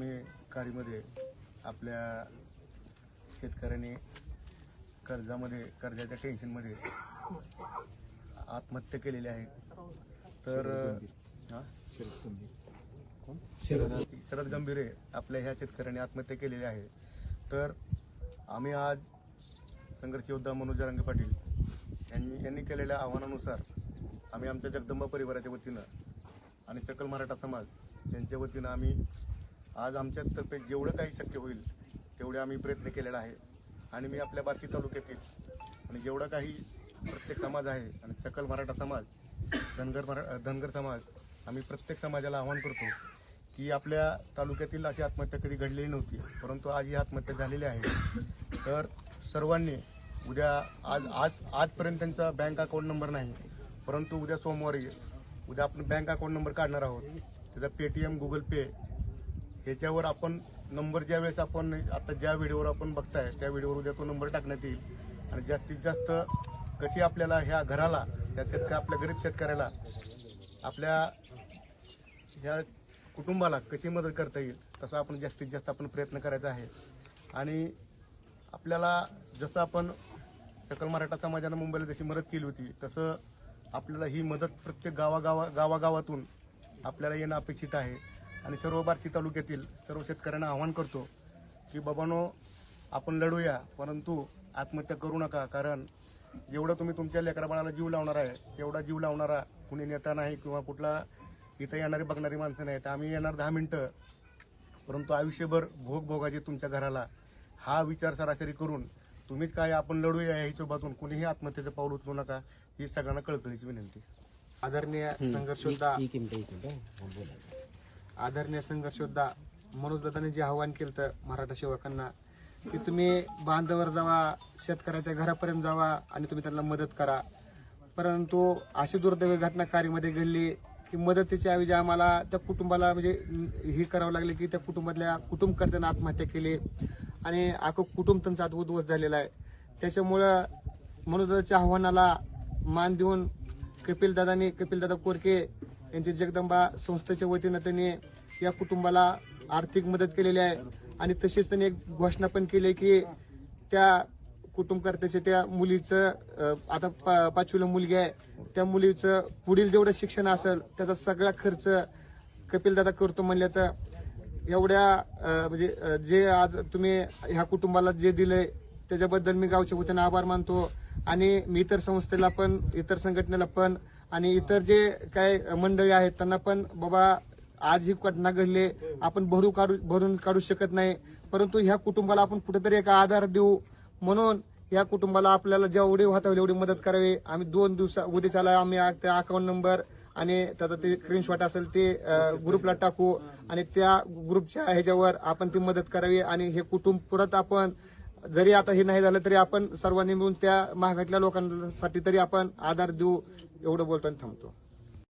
काळीमध्ये आपल्या शेतकऱ्यांनी कर्जामध्ये कर्जाच्या टेन्शनमध्ये आत्महत्या केलेली आहे. तर? शरद गंभीरे. आपल्या ह्या शेतकऱ्यांनी आत्महत्या केलेली आहे. तर आम्ही आज संघर्ष योद्धा मनोज रंगे पाटील यांनी यांनी केलेल्या आव्हानानुसार आम्ही आमच्या जगदंबा परिवाराच्या वतीनं आणि सकल मराठा समाज यांच्या वतीनं आम्ही आज आमच्यातर्फे जेवढं काही शक्य होईल तेवढे आम्ही प्रयत्न केलेला आहे. आणि मी आपल्या बार्शी तालुक्यातील आणि जेवढा काही प्रत्येक समाज आहे आणि सकल मराठा समाज धनगर मरा धनगर समाज आम्ही प्रत्येक समाजाला आवाहन करतो की आपल्या तालुक्यातील अशी आत्महत्या कधी घडलेली नव्हती परंतु आज ही आत्महत्या झालेली आहे. तर सर्वांनी उद्या आज आज आजपर्यंत त्यांचा बँक अकाउंट नंबर नाही परंतु उद्या सोमवारी उद्या आपण बँक अकाउंट नंबर काढणार आहोत. त्याचा पेटीएम गुगल पे ह्याच्यावर आपण नंबर ज्या वेळेस आपण आता ज्या व्हिडिओवर आपण बघताय त्या व्हिडिओवर उद्या तो नंबर टाकण्यात येईल. आणि जास्तीत जास्त कशी आपल्याला ह्या घराला त्या शेतकऱ्या आपल्या गरीब शेतकऱ्याला आपल्या ह्या कुटुंबाला कशी मदत करता येईल तसा आपण जास्तीत जास्त आपण प्रयत्न करायचा आहे. आणि आपल्याला जसं आपण सकल मराठा समाजानं मुंबईला जशी मदत केली होती तसं आपल्याला ही मदत प्रत्येक गावागावा गावागावातून आपल्याला येणं अपेक्षित आहे. आणि सर्व बार्शी तालुक्यातील सर्व शेतकऱ्यांना आवाहन करतो की बाबानो आपण लढूया परंतु आत्महत्या करू नका कारण जेवढं तुम्ही तुमच्या लेकरा बाळाला जीव लावणार आहे तेवढा जीव लावणारा कुणी नेता नाही किंवा कुठला इथं येणारी बघणारी माणसं नाहीत. आम्ही येणार दहा मिनिटं परंतु आयुष्यभर भोग भोगाचे तुमच्या घराला. हा विचार सरासरी करून तुम्हीच काय आपण लढूया या हिशोबातून कुणीही आत्महत्येचं पाऊल उचलू नका ही सगळ्यांना कळकळीची विनंती. आदरणीय संघर्ष आदरणीय संघर्ष योद्धा जे आव्हान केलं तर मराठा सेवकांना की तुम्ही बांधावर जावा शेतकऱ्याच्या घरापर्यंत जावा आणि तुम्ही त्यांना मदत करा. परंतु अशी दुर्दैवी घटना कार्यामध्ये घडली की मदतीच्या ऐवजी आम्हाला त्या कुटुंबाला म्हणजे हे करावं लागले की त्या कुटुंबातल्या कुटुंबकर्त्यांना आत्महत्या केली आणि अख्खं कुटुंब त्यांचा आज उद्ध्वस्त झालेला आहे. त्याच्यामुळं मनोजदाच्या आव्हानाला मान देऊन कपिलदादांनी कपिलदादा कोरके यांचे जगदंबा संस्थेच्या वतीनं त्यांनी या कुटुंबाला आर्थिक मदत केलेली आहे. आणि तशीच त्यांनी एक घोषणा पण केली की त्या कुटुंबकर्त्याच्या त्या मुलीचं आता पा- पाचवीला मुलगी आहे. त्या मुलीचं पुढील जेवढं शिक्षण असेल त्याचा सगळा खर्च कपिलदादा करतो म्हणल्या तर एवढ्या म्हणजे जे आज तुम्ही ह्या कुटुंबाला जे दिलंय त्याच्याबद्दल मी गावच्या वतीनं आभार मानतो. आणि मी इतर संस्थेला पण इतर संघटनेला पण आणि इतर जे काय मंडळी आहेत त्यांना पण बाबा आज ही घटना घडली आपण भरू काढू भरून काढू शकत नाही. परंतु ह्या कुटुंबाला आपण कुठेतरी एक आधार देऊ. म्हणून या कुटुंबाला आपल्याला जेवढी होता एवढी मदत करावी. आम्ही दोन दिवसा उद्याच्याला आम्ही त्या अकाउंट नंबर आणि त्याचा ते स्क्रीनशॉट असेल ते ग्रुपला टाकू आणि त्या ग्रुपच्या ह्याच्यावर आपण ती मदत करावी आणि हे कुटुंब परत आपण जरी आता हे नाही झालं तरी आपण सर्वांनी मिळून त्या महागातल्या लोकांसाठी तरी आपण आधार देऊ. एवढं बोलताना थांबतो.